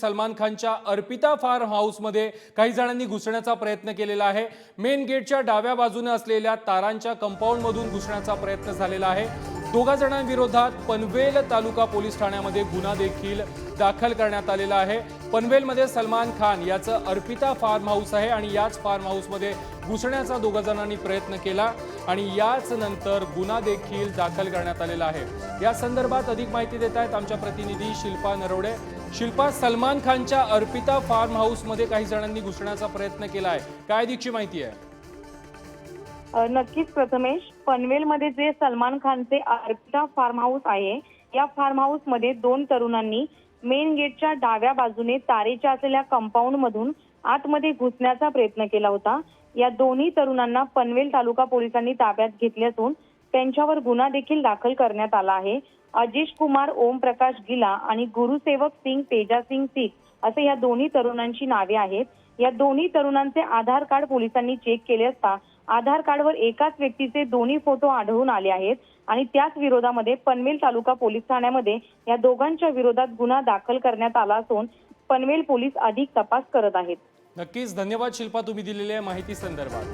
सलमान खानच्या अर्पिता फार्म हाऊसमध्ये काही जणांनी घुसण्याचा प्रयत्न केलेला आहे. मेन गेटच्या डाव्या बाजूने असलेल्या तारांच्या कंपाऊंडमधून घुसण्याचा प्रयत्न झालेला आहे. दोघा जणांविरोधात पनवेल तालुका पोलीस ठाण्यामध्ये गुन्हा देखील दाखल करण्यात आलेला आहे. पनवेलमध्ये सलमान खान याचं अर्पिता फार्म हाऊस आहे आणि याच फार्म हाऊसमध्ये घुसण्याचा दोघा जणांनी प्रयत्न केला आणि याच नंतर गुन्हा देखील दाखल करण्यात आलेला आहे. या संदर्भात अधिक माहिती देत आहेत आमच्या प्रतिनिधी शिल्पा नरवडे. शिल्पा सलमान खानच्या अर्पिता फार्म हाऊसमध्ये काही जणांनी घुसण्याचा प्रयत्न केला आहे काय अधिकची माहिती आहे? नक्कीच प्रथमेश पनवेलमध्ये जे सलमान खानचे अर्पिता फार्म हाऊस आहे या फार्म हाऊसमध्ये दोन तरुणांनी मेन गेटच्या डाव्या बाजूने तारेच्या असलेल्या कंपाऊंड मधून आतमध्ये घुसण्याचा प्रयत्न केला होता. या दोन्ही तरुणांना पनवेल तालुका पोलिसांनी ताब्यात घेतले असून त्यांच्यावर गुन्हा देखील दाखल करण्यात आला आहे. अजिश कुमार ओम प्रकाश गिला आणि गुरुसेवक सिंग तेजा सिंग सिख असे या दोन्ही तरुणांची नावे आहेत. या दोन्ही तरुणांचे आधार कार्ड पोलिसांनी चेक केले असता आधार कार्डवर एकाच व्यक्तीचे दोन्ही फोटो आढळून आले आहेत आणि त्याच विरोधामध्ये पनवेल तालुका पोलीस ठाण्यामध्ये या दोघांच्या विरोधात गुन्हा दाखल करण्यात आला असून पनवेल पोलीस अधिक तपास करत आहेत. नक्कीच धन्यवाद शिल्पा तुम्ही दिलेल्या माहिती संदर्भात.